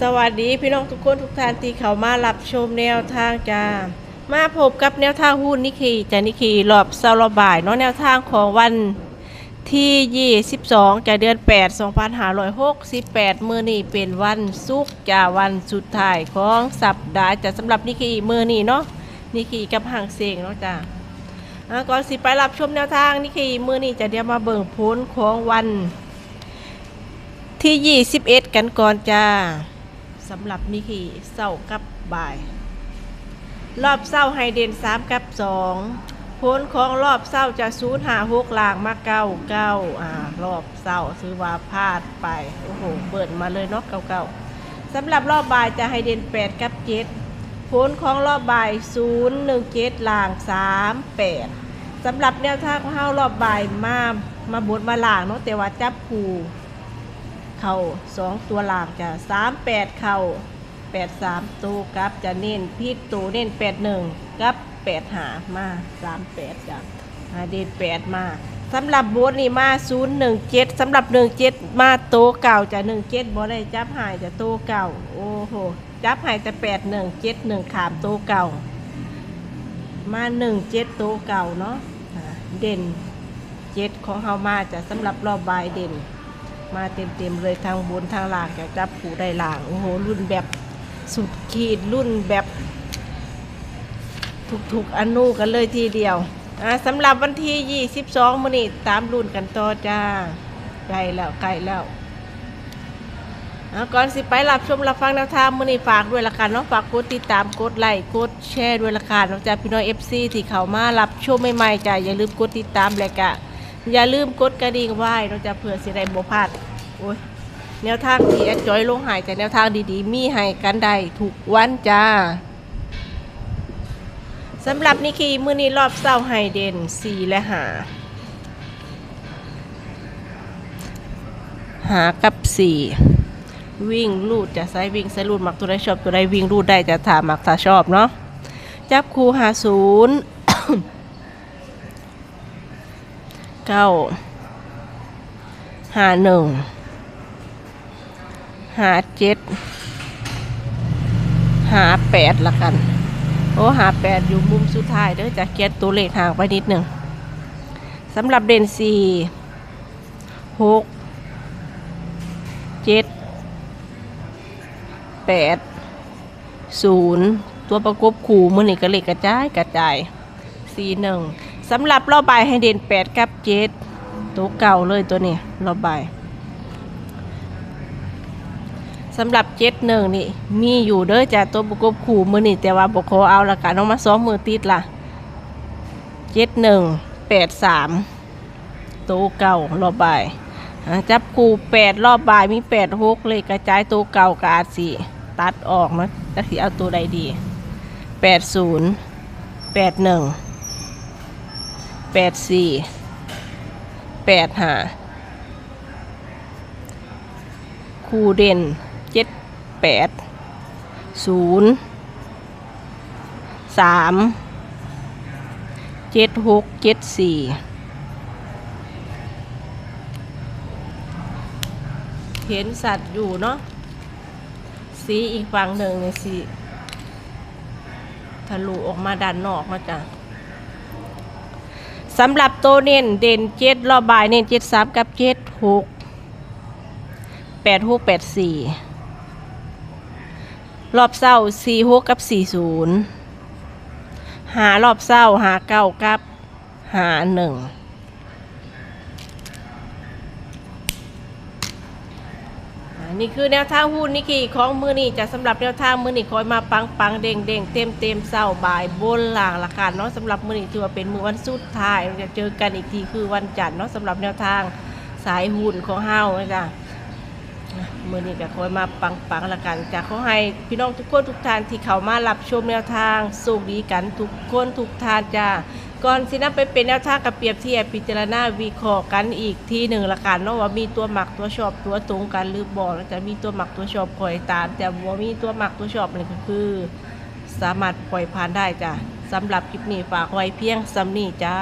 สวัสดีพี่น้องทุกคนทุกท่านที่เขามารับชมแนวทางจ้ามาพบกับแนวทางหุ้นนิคีจานิคีรอบเสาร์ละบ่ายเนาะแนวทางของวันที่ 22จะเดือน 8 2568 มือนี้เป็นวันศุกร์จ้าวันสุดท้ายของสัปดาห์จะสำหรับนิคีมือนี้เนาะนิคีกับห่างเสียงเนาะจ้าอ่าก่อนสิไปรับชมแนวทางนิคีมือนี้จะเดี๋ยวมาเบิ่งผลของวันที่ 21 กันก่อนจ้า สำหรับนี่คือเศร้ากับบ่าย รอบเศร้าไฮเดน3กับ2ผลของรอบเศร้าจะศูนย์หาหกลางมาเก้าเก้าอ่ารอบเศร้าซื้อว่าพลาดไป โอ้โห เปิดมาเลยเนาะเก้าเก้าสำหรับรอบบ่ายจะไฮเดน8กับ7ผลของรอบบ่าย0 1 7ลาง3 8สำหรับแนวทางของเฮารอบบ่ายมามาบดมาล่างเนาะแต่ว่าจับคู่ เข่าสองตัวหลางจะสามแปดเข่าแปดสามตัวกับจะเน้นพิษตัวเน้นแปดหนึ่งกับแปดหามาสามแปดจ้ะหาเด่นแปดมาสำหรับโบสนี่มาศูนย์หนึ่งเจ็ดสำหรับหนึ่งเจ็ดมาโตเก่าจะหนึ่งเจ็ดบ่ได้จับหายจะโตเก่า โอ้โหจับหายแต่แปดหนึ่งเจ็ดหนึ่งขามโตเก่า มาหนึ่งเจ็ดโตเก่าเนาะเด่นเจ็ดของเฮามาจะสำหรับรอบบายเด่น มาเต็มๆเลยทางบนทางล่างจะจับผูได้ล่างโอ้โหรุ่นแบบสุดขีดรุ่นแบบทุกๆอนุกันเลยทีเดียวสำหรับวันที่ 22มื้อนี้ตามรุ่นกันต่อจ้าใกล้แล้วใกล้แล้วก่อนสิไปรับชมรับฟังแนวทางมื้อนี้ฝากด้วยละกันเนาะฝากกดติดตามกดไลค์กดแชร์ด้วยละกันเนาะจ้าพี่น้อง FC ที่เขามารับชมใหม่ๆจ้าอย่าลืมกดติดตามเลยกะอย่าลืมกดกระดิ่งไว้เราจะเผื่อสิได้บ่พลาด อ้ยแนวทางที่แอดจอยลงหายแต่แนวทางดีๆ มีให้กันได้ทุกวันจ้าสำหรับนิคีมือนี้รอบเศร้าไฮเดน4และหา หากับ4วิ่งลูดจะใช้วิ่งใช้ลูดมักตัวใดชอบตัวใดวิ่งลูดได้จะถามมักถ้าชอบเนาะจับคูหาศูนย์เก้าหาหนึ่ง หาเจ็ดหาแปดละกัน โอ้หาแปดอยู่มุมสุดท้ายเด้อจะเกียนตัวเลขห่างไปนิดหนึ่งสำหรับเด่นสี่หกเจ็ดแปดศูนย์ตัวประกบขู่มือนี่ก็เลขกระจายกระจายสี่หนึ่งสำหรับรอบบายให้เด่น8กับ7ตัวเก่าเลยตัวนี้รอบบาย สำหรับ7หนึ่งนี่ มีอยู่เด้อจ้ะตัวประกบขู่มือนี่แต่ว่าบกขอเอาละกันเอามาซ้อมมือติดล่ะ7หนึ่ง8 3ตัวเก่ารอบบ่ายจับคู่8รอบบ่ายมี8 6เลยกระจายตัวเก่ากับอาสีตัดออกนะจะสิเอาตัวใดดี8 0 8 1แปดหนึ่งแปดสี่แปดห้าคู่เด่น แปดศูนย์สามเจ็ดหกเจ็ดสี่เห็นสัตว์อยู่เนาะสีอีกฝั่งหนึ่งเนี่ยสีทะลุออกมาด้านนอกมาจ้ะสำหรับตัวเน้นเด่นเจ็ดรอบบ่ายเน้นเจ็ดสามกับเจ็ดหกแปดหกแปดสี่ รอบเศร้าสี่หกกับสี่ศูนย์หารอบเศร้าหาเก้ากับหาหนึ่งนี่คือแนวทางหุ้นนี่คือของมือนี่จะสำหรับแนวทางมือนี่คอยมาปังปังเด้งเด้งเต็มเต็มเศร้าบ่ายบนหลังละกันเนาะสำหรับมือนี่ถือว่าเป็นมือวันสุดท้ายเราจะเจอกันอีกทีคือวันจันทร์เนาะสำหรับแนวทางสายหุ้นของเฮานะจ๊ะ มือนี้ก็คอยมาปังปังละกันจะขอให้พี่น้องทุกคนทุกท่านที่เขามารับชมแนวทางสุขดีกันทุกคนทุกท่านจ้าก่อนสินะไปเป็นแนวทางกับเปรียบเทียบพิจารณาวิเคราะห์กันอีกทีหนึ่งละกันเนาะว่ามีตัวหมักตัวชอบตัวตรงกันหรือบอกแล้วจะมีตัวหมักตัวชอบคอยตาม แต่ว่ามีตัวหมักตัวชอบนี่ก็คือ สามารถปล่อยผ่านได้จ้ะสำหรับคลิปนี้ฝากไว้เพียงสำนี้จ้า